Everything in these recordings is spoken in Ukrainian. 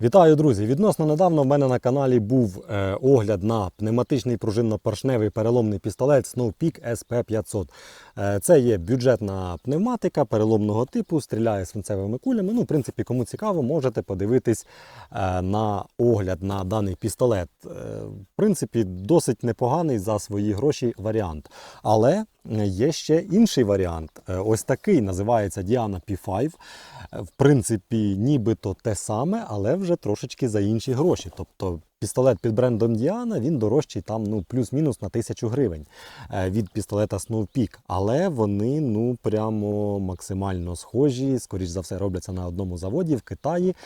Вітаю, друзі! Відносно недавно в мене на каналі був е, огляд на пневматичний пружинно-поршневий переломний пістолет Snowpeak SP500. Е, це є бюджетна пневматика переломного типу, стріляє свинцевими кулями. Ну, в принципі, кому цікаво, можете подивитись е, на огляд на даний пістолет. Е, в принципі, досить непоганий за свої гроші варіант. Але е, є ще інший варіант. Е, Ось такий називається Diana P5. Е, В принципі, нібито те саме, але вже трошечки за інші гроші. Тобто пістолет під брендом Діана він дорожчий там ну плюс-мінус на тисячу гривень е, від пістолета Snowpeak. Але вони ну прямо максимально схожі. Скоріш за все, робляться на одному заводі в Китаї.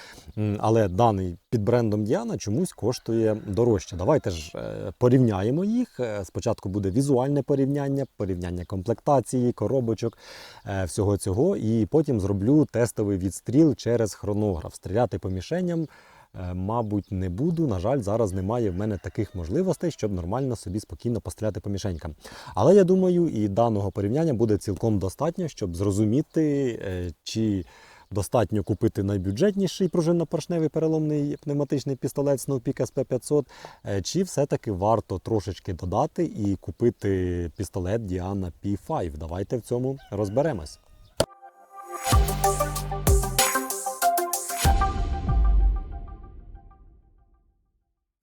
Але даний під брендом Діана чомусь коштує дорожче. Давайте ж е, порівняємо їх. Е, Спочатку буде візуальне порівняння, порівняння комплектації, коробочок, всього цього. І потім зроблю тестовий відстріл через хронограф. Стріляти по мішеням. Е, Мабуть, не буду. На жаль, зараз немає в мене таких можливостей, щоб нормально собі спокійно постріляти по мішенькам. Але я думаю, і даного порівняння буде цілком достатньо, щоб зрозуміти, е, чи достатньо купити найбюджетніший пружинно-поршневий переломний пневматичний пістолет Snowpeak SP500, е, чи все-таки варто трошечки додати і купити пістолет Diana P5. Давайте в цьому розберемось.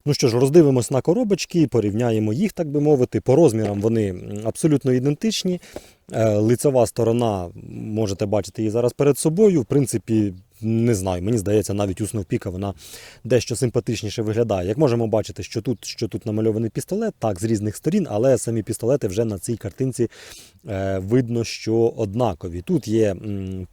Ну що ж, роздивимось на коробочки, порівняємо їх, так би мовити. По розмірам вони абсолютно ідентичні. Е, Лицева сторона, можете бачити її зараз перед собою. В принципі, не знаю, мені здається, навіть у Snowpeak вона дещо симпатичніше виглядає. Як можемо бачити, що тут, що тут намальований пістолет, так, з різних сторін, але самі пістолети вже на цій картинці е, видно, що однакові. Тут є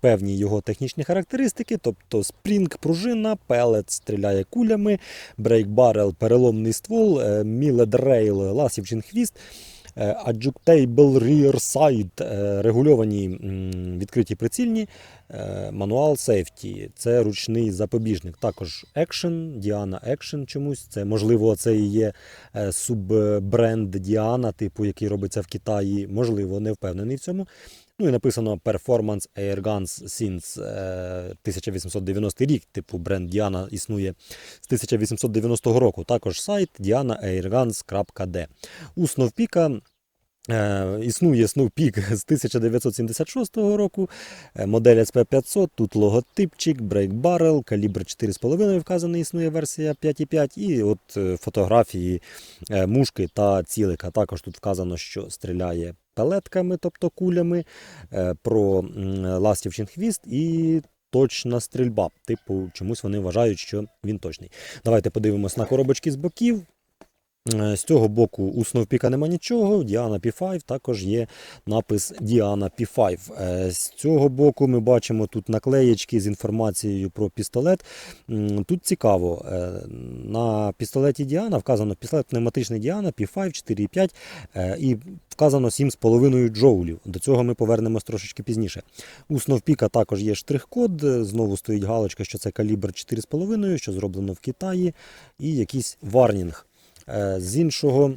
певні його технічні характеристики, тобто спрінг, пружина, пелет стріляє кулями, брейк-барел, переломний ствол, е, мілед рейл, ласівчин хвіст. Е, Adjustable Rear Side, е, регульовані відкриті прицільні, е, мануал Safety, це ручний запобіжник. Також Action, Diana Action чомусь. Це можливо це і є суббренд Diana, типу, який робиться в Китаї. Можливо, не впевнений в цьому. Ну і написано Performance Air Guns since е, 1890 рік. Типу бренд Diana існує з 1890 року. Також сайт dianaairguns.d. У Snowpeak Е, існує Snowpeak з 1976 року, е, модель SP500, тут логотипчик, брейк баррел, калібр 4,5 вказаний, існує версія 5,5 і от е, фотографії е, мушки та цілика. Також тут вказано, що стріляє пелетками, тобто кулями, е, про ластівчин хвіст і точна стрільба. Типу, чомусь вони вважають, що він точний. Давайте подивимось на коробочки з боків. Е, З цього боку у Snowpeak нема нічого, Diana P5 також є напис Diana P5. Е, З цього боку ми бачимо тут наклеєчки з інформацією про пістолет. Тут цікаво, е, на пістолеті Diana вказано пістолет пневматичний Diana P5 4,5 е, і вказано 7,5 джоулів. До цього ми повернемось трошечки пізніше. У Snowpeak також є штрих-код, знову стоїть галочка, що це калібр 4,5, що зроблено в Китаї, і якийсь варнінг. Е, З іншого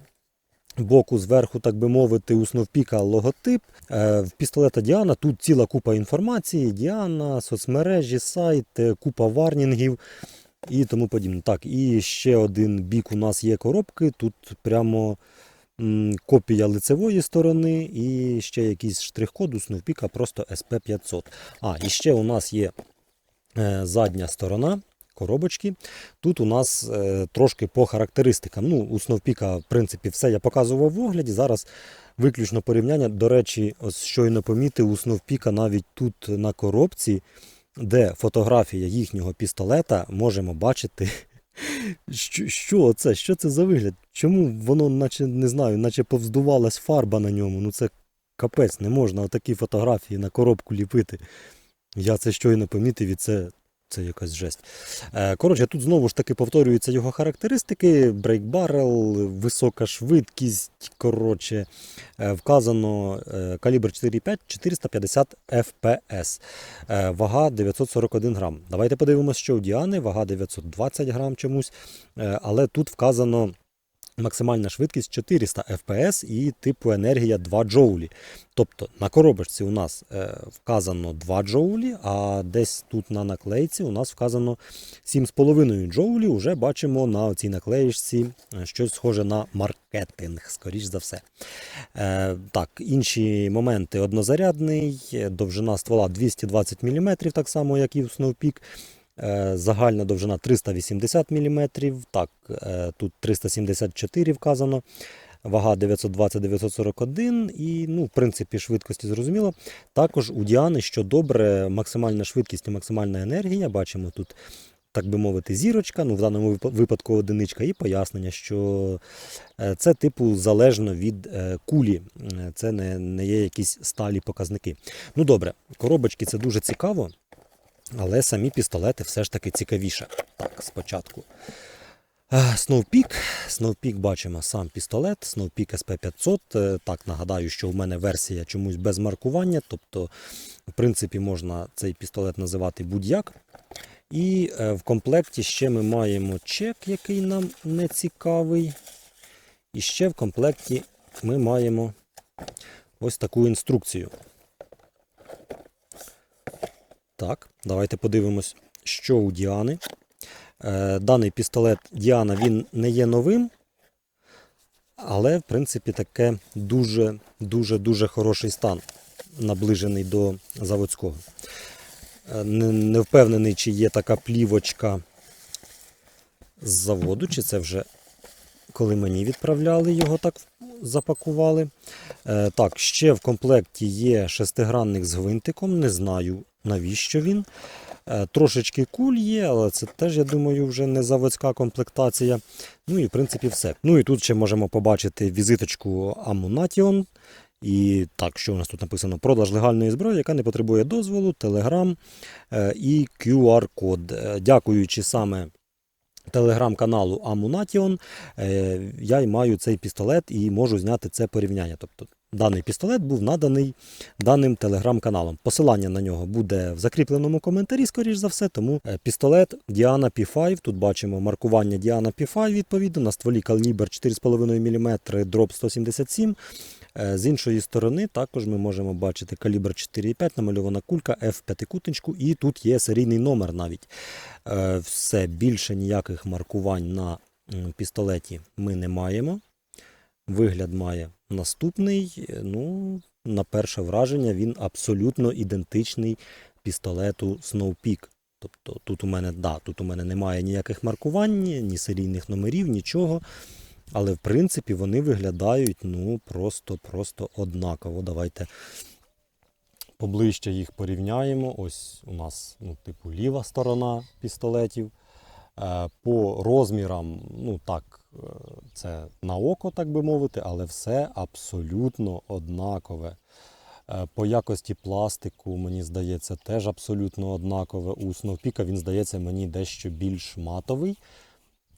боку, зверху, так би мовити, у Snowpeak логотип. Е, В пістолета Діана тут ціла купа інформації: Діана, соцмережі, сайт, е, купа варнінгів і тому подібне. Так, і ще один бік у нас є коробки. Тут прямо копія лицевої сторони і ще якийсь штрих-код у Snowpeak, просто SP500. А, і ще у нас є задня сторона коробочки. Тут у нас е, трошки по характеристикам. Ну, у Snowpeak, в принципі, все я показував в огляді. Зараз виключно порівняння. До речі, ось щойно помітив у Snowpeak навіть тут на коробці, де фотографія їхнього пістолета, можемо бачити. Що, що це? Що це за вигляд? Чому воно, наче не знаю, наче повздувалась фарба на ньому? Ну це капець, не можна отакі фотографії на коробку ліпити. Я це щойно помітив і це, це якась жесть. Е, Коротше, тут знову ж таки повторюються його характеристики: брейк-баррел, висока швидкість. Коротше, е, вказано е, калібр 4,5 450 FPS. Вага 941 грам. Давайте подивимося, що у Діани вага 920 грам чомусь. Але тут вказано максимальна швидкість 400 FPS і типу енергія 2 джоулі. Тобто на коробочці у нас е, вказано 2 джоулі, а десь тут на наклейці у нас вказано 7,5 джоулі. Уже бачимо на цій наклеїчці е, щось схоже на маркетинг, скоріш за все. Е, так, інші моменти однозарядний, довжина ствола 220 мм, так само, як і в Snowpeak. Е, Загальна довжина 380 мм, так, е, тут 374 вказано, вага 920-941 і, ну, в принципі, швидкості зрозуміло. Також у Діани, що добре, максимальна швидкість і максимальна енергія. Бачимо тут, так би мовити, зірочка, ну, в даному випадку одиничка, і пояснення, що е, це, типу, залежно від кулі. Це не, не є якісь сталі показники. Ну добре, коробочки це дуже цікаво. Але самі пістолети все ж таки цікавіше. Так, спочатку. Snowpeak. Snowpeak бачимо сам пістолет, Snowpeak SP500. Е, Так, нагадаю, що в мене версія чомусь без маркування, тобто, в принципі, можна цей пістолет називати будь-як. І е, в комплекті ще ми маємо чек, який нам не цікавий. І ще в комплекті ми маємо ось таку інструкцію. Так, давайте подивимось, що у Діани. Е, Даний пістолет Діана він не є новим, але, в принципі, таке дуже дуже дуже хороший стан, наближений до заводського. Е, не впевнений, чи є така плівочка з заводу, чи це вже коли мені відправляли, його так запакували. Е, так, ще в комплекті є шестигранник з гвинтиком, не знаю навіщо він. Е, Трошечки куль є, але це теж, я думаю, вже не заводська комплектація. Ну і в принципі все. Ну і тут ще можемо побачити візиточку Ammunition. І так, що у нас тут написано? Продаж легальної зброї, яка не потребує дозволу, е, і QR-код. Е, Дякуючи саме телеграм-каналу Ammunition, е, я й маю цей пістолет і можу зняти це порівняння. Тобто даний пістолет був наданий даним телеграм-каналом. Посилання на нього буде в закріпленому коментарі, скоріш за все. Тому е, пістолет Diana P5. Тут бачимо маркування Diana P5 відповідно. На стволі калібр 4,5 мм, дроп 177 Е, З іншої сторони також ми можемо бачити калібр 4,5, намальована кулька F5 кутничку, і тут є серійний номер навіть. Е, Все, більше ніяких маркувань на пістолеті ми не маємо. Вигляд має наступний. Е, Ну, на перше враження, він абсолютно ідентичний пістолету Snowpeak. Тобто тут у мене, да, тут у мене немає ніяких маркувань, ні серійних номерів, нічого. Але в принципі вони виглядають ну просто-просто однаково. Давайте поближче їх порівняємо. Ось у нас, ну, типу, ліва сторона пістолетів. Е, По розмірам, ну так, е, це на око, так би мовити, але все абсолютно однакове. Е, По якості пластику, мені здається, теж абсолютно однакове. У Snowpeak він здається мені дещо більш матовий.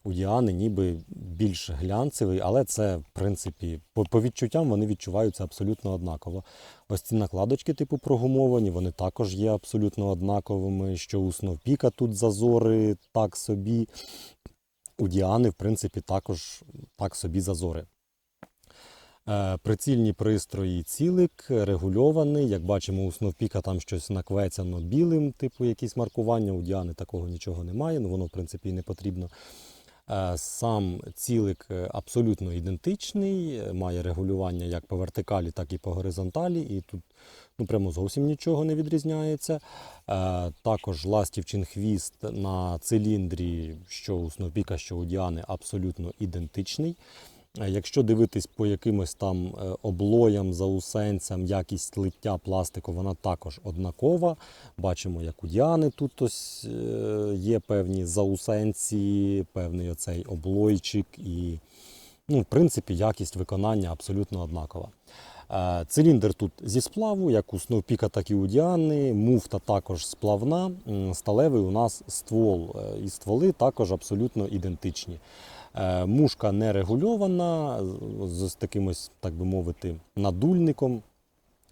У Діани ніби більш глянцевий, але це, в принципі, по, по відчуттям вони відчуваються абсолютно однаково. Ось ці накладочки, типу, прогумовані, вони також є абсолютно однаковими. Що у Сновпіка тут зазори так собі. У Діани, в принципі, також так собі зазори. Е, Прицільні пристрої цілик регульований. Як бачимо, у Сновпіка там щось наквецяно білим, типу якісь маркування. У Діани такого нічого немає, ну воно, в принципі, і не потрібно. Е, Сам цілик е, абсолютно ідентичний, е, має регулювання як по вертикалі, так і по горизонталі. І тут ну, прямо зовсім нічого не відрізняється. Також ластівчин хвіст на циліндрі, що у Сновпіка, що у Діани, абсолютно ідентичний. Е, Якщо дивитись по якимось там е, облоям, заусенцям, якість лиття пластику, вона також однакова. Бачимо, як у Діани тут ось е, є певні заусенці, певний оцей облойчик і, ну, в принципі, якість виконання абсолютно однакова. Циліндр тут зі сплаву, як у Сновпіка, так і у Діани. Муфта також сплавна. Сталевий у нас ствол. І стволи також абсолютно ідентичні. Е, Мушка не регульована, з таким ось, так би мовити, надульником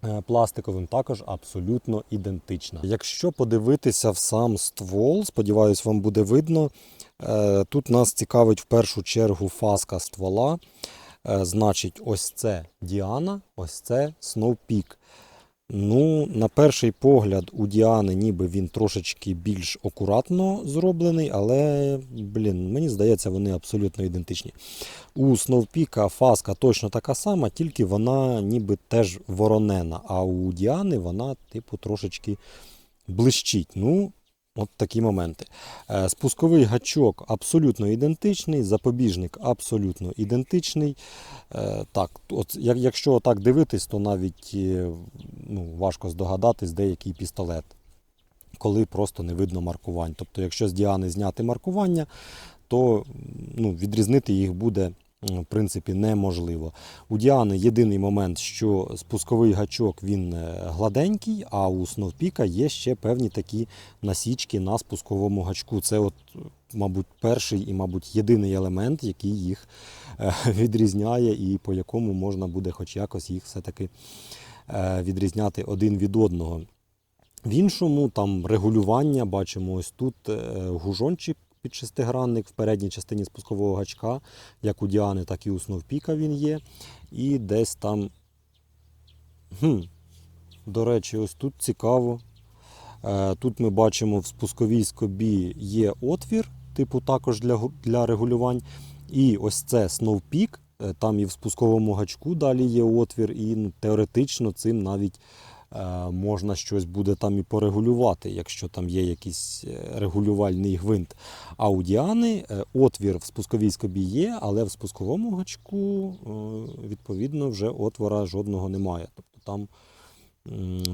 е, пластиковим, також абсолютно ідентична. Якщо подивитися в сам ствол, сподіваюсь, вам буде видно. Е, Тут нас цікавить в першу чергу фаска ствола. Значить, ось це Діана, ось це Snowpeak. Ну, на перший погляд, у Діани ніби він трошечки більш акуратно зроблений, але, блін, мені здається, вони абсолютно ідентичні. У Сновпіка фаска точно така сама, тільки вона ніби теж воронена, а у Діани вона, типу, трошечки блищить. Ну, от такі моменти. Е, Спусковий гачок абсолютно ідентичний, запобіжник абсолютно ідентичний. Е, Так, от, якщо так дивитись, то навіть е, ну, важко здогадатись, де який пістолет, коли просто не видно маркувань. Тобто, якщо з Діани зняти маркування, то ну, відрізнити їх буде в принципі неможливо. У Діани єдиний момент, що спусковий гачок він е, гладенький, а у Сновпіка є ще певні такі насічки на спусковому гачку. Це, от, мабуть, перший і, мабуть, єдиний елемент, який їх е, відрізняє і по якому можна буде хоч якось їх все-таки е, відрізняти один від одного. В іншому там регулювання, бачимо ось тут гужончик під шестигранник в передній частині спускового гачка, як у Діани, так і у Сновпіка він є. І десь там. Хм, до речі, ось тут цікаво. Е, Тут ми бачимо в спусковій скобі є отвір, типу також для, для регулювань. І ось це Snowpeak, е, там і в спусковому гачку далі є отвір, і ну, теоретично цим навіть е, можна щось буде там і порегулювати, якщо там є якийсь е, регулювальний гвинт. А у Діани е, отвір в спусковій скобі є, але в спусковому гачку е, відповідно вже отвора жодного немає. Тобто там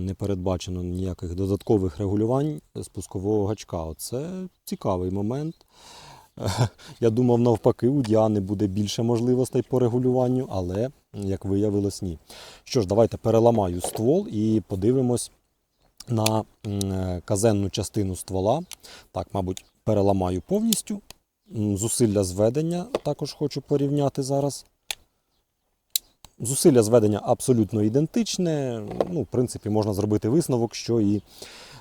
не передбачено ніяких додаткових регулювань спускового гачка. Оце цікавий момент. Я думав, навпаки, у Діани буде більше можливостей по регулюванню, але, як виявилось, ні. Що ж, давайте переламаю ствол і подивимось на е, казенну частину ствола. Так, мабуть, переламаю повністю. Зусилля зведення також хочу порівняти зараз. Зусилля зведення абсолютно ідентичне. Ну, в принципі, можна зробити висновок, що і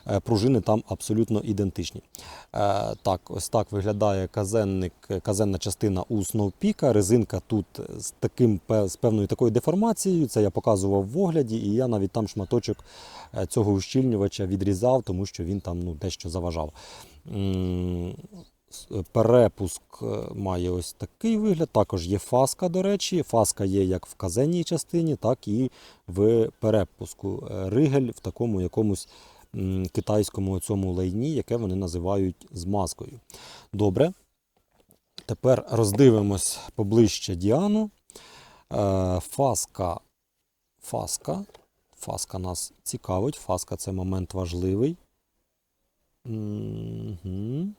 е, пружини там абсолютно ідентичні. Е, Так, ось так виглядає казенник, казенна частина у Сновпіка. Резинка тут з таким з певною такою деформацією. Це я показував в огляді, і я навіть там шматочок е, цього ущільнювача відрізав, тому що він там ну, дещо заважав. С- Перепуск е, має ось такий вигляд. Також є фаска, до речі. Фаска є як в казенній частині, так і в перепуску. Е, Ригель в такому якомусь китайському цьому лайні, яке вони називають змазкою. Добре. Тепер роздивимось поближче Діану. Е, Фаска. Фаска. Фаска нас цікавить. Фаска це момент важливий. Мгм.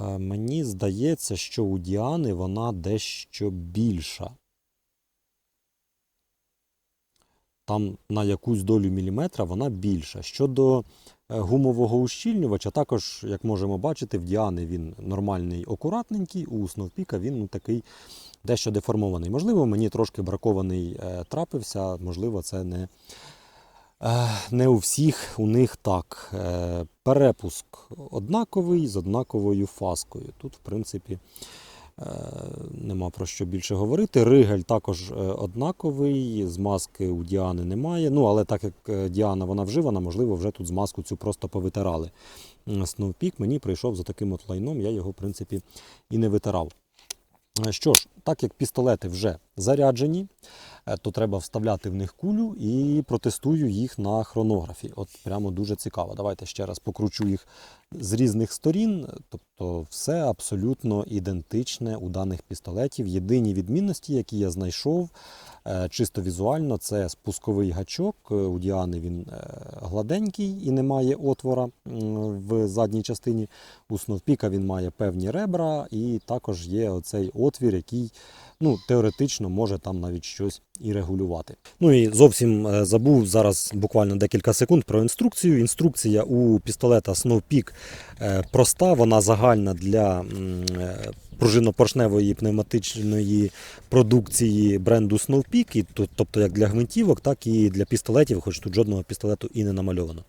Е, Мені здається, що у Діани вона дещо більша. Там на якусь долю міліметра вона більша. Щодо е, гумового ущільнювача, також, як можемо бачити, в Діани він нормальний, акуратненький, у Сновпіка він ну, такий дещо деформований. Можливо, мені трошки бракований е, трапився, можливо, це не, не у всіх у них так. Е, перепуск однаковий з однаковою фаскою. Тут, в принципі, е, нема про що більше говорити. Ригель також е, однаковий, змазки у Діани немає. Ну, але так як е, Діана вона вживана, можливо, вже тут змазку цю просто повитирали. Сновпік мені прийшов за таким от лайном, я його, в принципі, і не витирав. Е, Що ж, так як пістолети вже заряджені, е, то треба вставляти в них кулю і протестую їх на хронографі. От прямо дуже цікаво. Давайте ще раз покручу їх з різних сторін. Тобто все абсолютно ідентичне у даних пістолетів. Єдині відмінності, які я знайшов, е, чисто візуально, це спусковий гачок. Е, У Діани він гладенький і не має отвора в задній частині. У Сновпіка він має певні ребра, і також є оцей отвір, який ну, теоретично може там навіть щось і регулювати. Ну і зовсім е, забув зараз буквально декілька секунд про інструкцію. Інструкція у пістолета Snowpeak е, проста, вона загальна для м, е, пружинно-поршневої пневматичної продукції бренду Snowpeak, і тобто як для гвинтівок, так і для пістолетів, хоч тут жодного пістолету і не намальовано.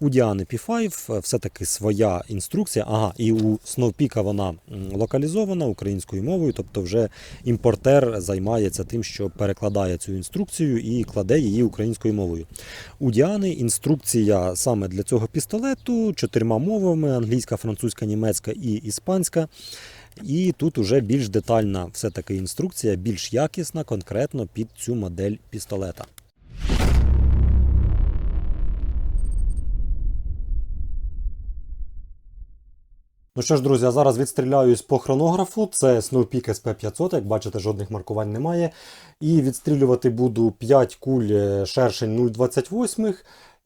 У Діани P5 все-таки своя інструкція. Ага, і у Snowpeak вона локалізована українською мовою, тобто вже імпортер займається тим, що перекладає цю інструкцію і кладе її українською мовою. У Діани інструкція саме для цього пістолету чотирма мовами: англійська, французька, німецька і іспанська. І тут уже більш детальна все-таки інструкція, більш якісна, конкретно під цю модель пістолета. Ну що ж, друзі, а зараз відстріляюсь по хронографу. Це Snowpeak SP500, як бачите, жодних маркувань немає. І відстрілювати буду 5 куль е, шершень 0,28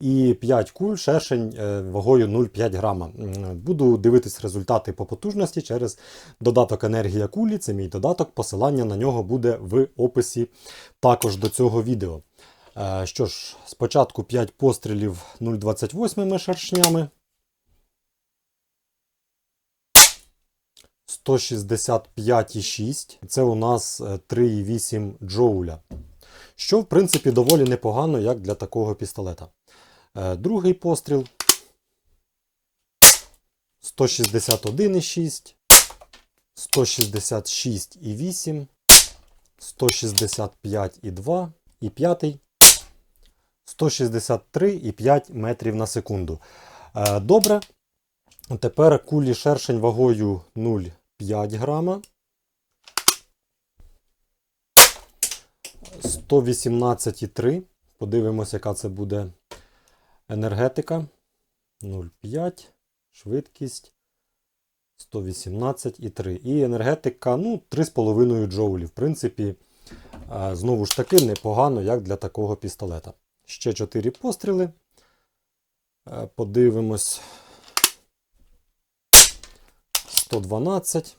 і 5 куль шершень е, вагою 0,5 грама. Буду дивитись результати по потужності через додаток енергія кулі. Це мій додаток. Посилання на нього буде в описі також до цього відео. Е, Що ж, спочатку 5 пострілів 0,28 шершнями. 165,6. Це у нас е, 3,8 джоуля. Що, в принципі, доволі непогано, як для такого пістолета. Е, Другий постріл 161,6, 166,8, 165,2 і п'ятий 163,5 метрів на секунду. Е, Добре. Тепер кулі шершень вагою 0,5 грама. 118,3. Подивимося, яка це буде енергетика. 0,5. Швидкість 118,3. І енергетика ну, 3,5 джоулі. В принципі, знову ж таки, непогано, як для такого пістолета. Ще 4 постріли. Е, Подивимось. 112,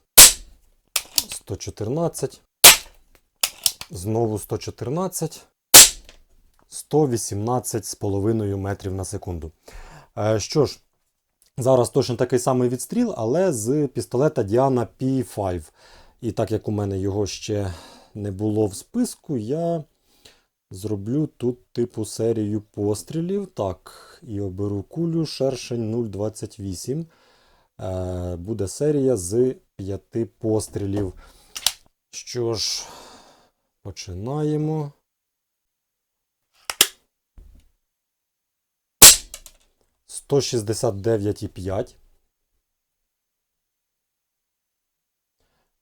114, знову 114, 118,5 метрів на секунду. Е, Що ж, зараз точно такий самий відстріл, але з пістолета Diana P5. І так як у мене його ще не було в списку, я зроблю тут типу серію пострілів. Так, і оберу кулю шершень 0,28. Е, буде серія з п'яти пострілів. Що ж, починаємо. Сто шістдесят дев'ять і п'ять.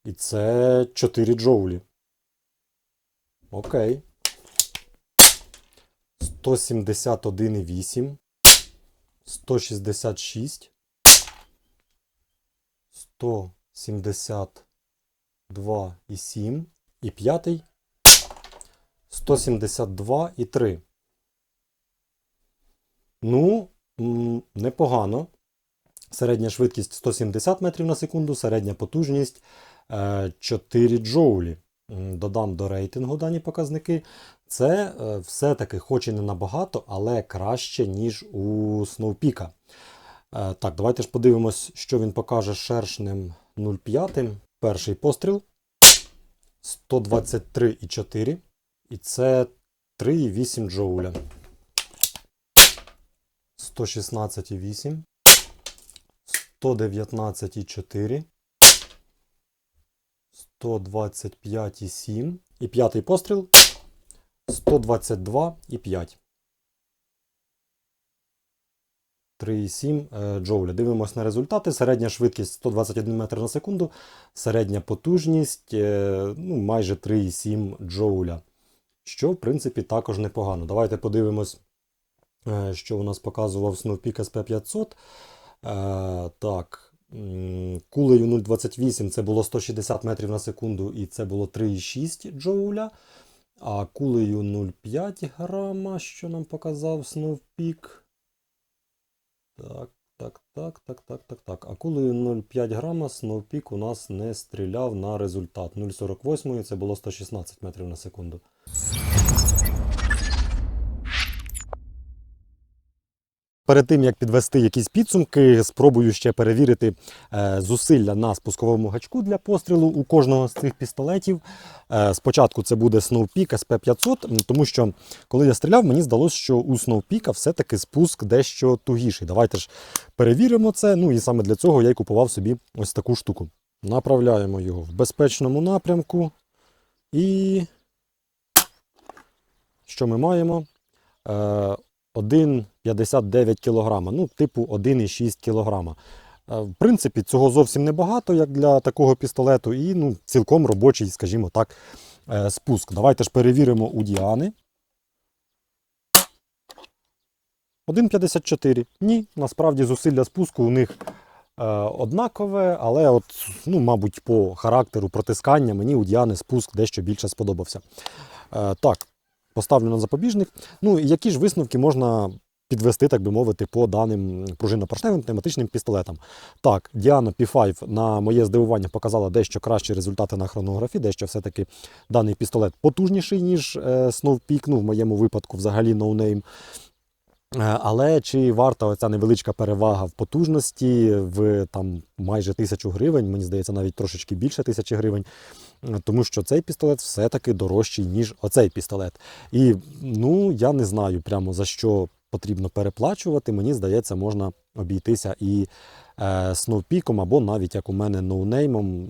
І це 4 джоулі. Окей. 171,8. 166. 172,7 і п'ятий 172,3. Ну, непогано. Середня швидкість 170 метрів на секунду, середня потужність е, 4 джоулі. Додам до рейтингу дані показники. Це е, все-таки, хоч і не набагато, але краще, ніж у Snowpeak. Е, Так, давайте ж подивимось, що він покаже шершнем 0,5. Перший постріл 123,4. І це 3,8 джоуля. 116,8. 119,4. 125,7. І п'ятий постріл 122,5. 3,7 е, джоуля. Дивимось на результати. Середня швидкість 121 метр на секунду, середня потужність е, ну, майже 3,7 джоуля. Що, в принципі, також непогано. Давайте подивимось, що у нас показував Snowpeak SP500. Е, Так, кулею 0,28 це було 160 метрів на секунду, і це було 3,6 джоуля. А кулею 0,5 грама, що нам показав Snowpeak. Так, так, так, так, так, так, так. Акулою 0,5 грама Snowpeak у нас не стріляв на результат. 0,48 це було 116 метрів на секунду. Перед тим як підвести якісь підсумки, спробую ще перевірити е, зусилля на спусковому гачку для пострілу у кожного з цих пістолетів. Е, Спочатку це буде Snowpeak SP500, тому що коли я стріляв, мені здалося, що у Snowpeak все-таки спуск дещо тугіший. Давайте ж перевіримо це. Ну і саме для цього я й купував собі ось таку штуку. Направляємо його в безпечному напрямку. І що ми маємо? Е, 1,59 кг, ну, типу 1,6 кг. Е, В принципі, цього зовсім небагато, як для такого пістолету, і ну, цілком робочий, скажімо так, е, спуск. Давайте ж перевіримо у Діани. 1,54. Ні, насправді зусилля спуску у них е, однакове, але, от, ну, мабуть, по характеру протискання мені у Діани спуск дещо більше сподобався. Е, так, поставлю на запобіжник. Ну, які ж висновки можна підвести, так би мовити, по даним пружинно-поршневим пневматичним пістолетам? Так, Діана P5 на моє здивування показала дещо кращі результати на хронографі, дещо все-таки даний пістолет потужніший, ніж е, Snowpeak, ну, в моєму випадку взагалі ноунейм. Е, Але чи варта оця невеличка перевага в потужності в там майже тисячу гривень, мені здається, навіть трошечки більше тисячі гривень, е, тому що цей пістолет все-таки дорожчий, ніж оцей пістолет. І ну я не знаю прямо за що потрібно переплачувати. Мені здається, можна обійтися і е, сноупіком, або навіть як у мене ноунеймом,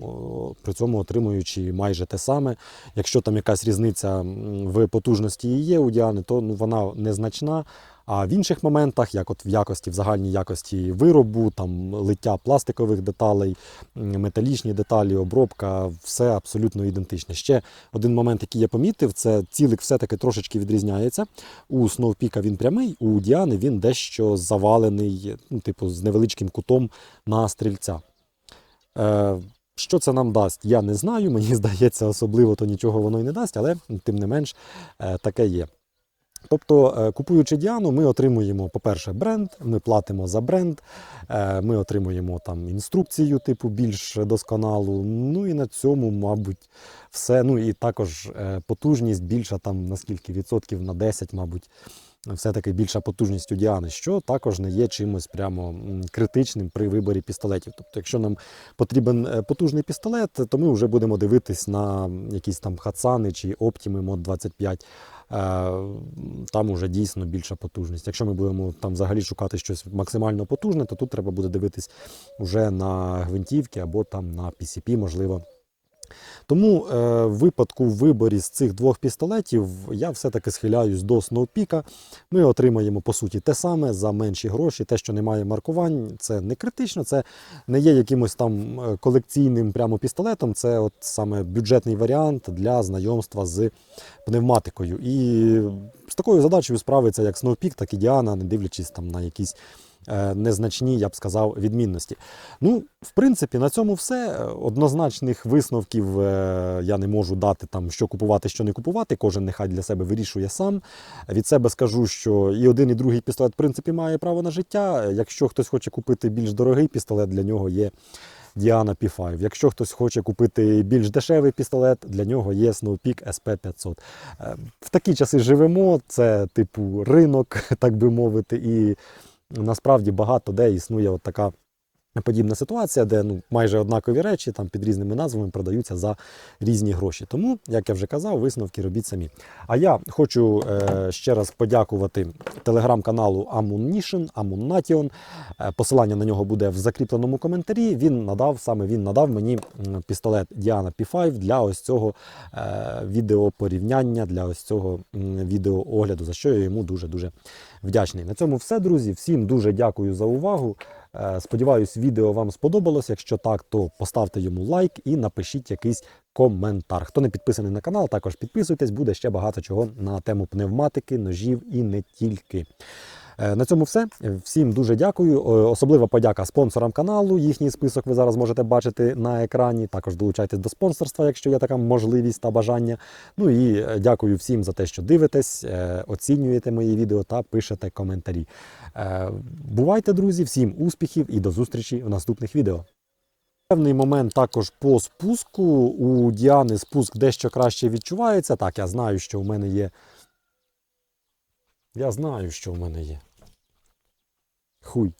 при цьому отримуючи майже те саме. Якщо там якась різниця в потужності і є у Діани, то ну, вона незначна. А в інших моментах, як от в якості, в загальній якості виробу, там лиття пластикових деталей, металічні деталі, обробка, все абсолютно ідентичне. Ще один момент, який я помітив, це цілик все-таки трошечки відрізняється. У Сноупіка він прямий, у Діани він дещо завалений, ну, типу, з невеличким кутом на стрільця. Е, що це нам дасть, я не знаю. Мені здається, особливо то нічого воно й не дасть, але тим не менш е, таке є. Тобто, е, купуючи Діану, ми отримуємо, по-перше, бренд, ми платимо за бренд, е, ми отримуємо там інструкцію, типу, більш досконалу. Ну і на цьому, мабуть, все. Ну і також е, потужність більша, там наскільки відсотків на 10, мабуть, все-таки більша потужність у Діани, що також не є чимось прямо критичним при виборі пістолетів. Тобто, якщо нам потрібен потужний пістолет, то ми вже будемо дивитись на якісь там хацани чи оптіми мод 25. Е, Там уже дійсно більша потужність. Якщо ми будемо там взагалі шукати щось максимально потужне, то тут треба буде дивитись вже на гвинтівки або там на PCP, можливо. Тому е, в випадку виборі з цих двох пістолетів я все-таки схиляюсь до Snowpeak. Ми отримаємо по суті те саме за менші гроші. Те, що немає маркувань, це не критично, це не є якимось там е, колекційним прямо пістолетом. Це от саме бюджетний варіант для знайомства з пневматикою. І з такою задачею справиться як Snowpeak, так і Діана, не дивлячись там на якісь незначні, я б сказав, відмінності. Ну, в принципі, на цьому все. Е, Однозначних висновків е, я не можу дати там, що купувати, що не купувати. Кожен нехай для себе вирішує сам. Від себе скажу, що і один, і другий пістолет, в принципі, має право на життя. Якщо хтось хоче купити більш дорогий пістолет, для нього є. Діана P5. Якщо хтось хоче купити більш дешевий пістолет, для нього є Snowpeak SP500. Е, В такі часи живемо, це типу ринок, так би мовити, і насправді багато де існує от така подібна ситуація, де ну, майже однакові речі там під різними назвами продаються за різні гроші. Тому, як я вже казав, висновки робіть самі. А я хочу е, ще раз подякувати телеграм-каналу Ammunition, Ammunition. Е, Посилання на нього буде в закріпленому коментарі. Він надав саме він надав мені пістолет Diana P5 для ось цього е, відеопорівняння, для ось цього відеоогляду, за що я йому дуже дуже вдячний. На цьому все, друзі. Всім дуже дякую за увагу. Е, Сподіваюсь, відео вам сподобалось. Якщо так, то поставте йому лайк і напишіть якийсь коментар. Хто не підписаний на канал, також підписуйтесь, буде ще багато чого на тему пневматики, ножів і не тільки. Е, На цьому все. Всім дуже дякую. Особлива подяка спонсорам каналу. Їхній список ви зараз можете бачити на екрані. Також долучайтесь до спонсорства, якщо є така можливість та бажання. Ну і е, дякую всім за те, що дивитесь, е, оцінюєте мої відео та пишете коментарі. Бувайте, друзі, всім успіхів і до зустрічі в наступних відео. Певний момент також по спуску. У Діани спуск дещо краще відчувається. Так, я знаю, що в мене є. Я знаю, що в мене є. groei.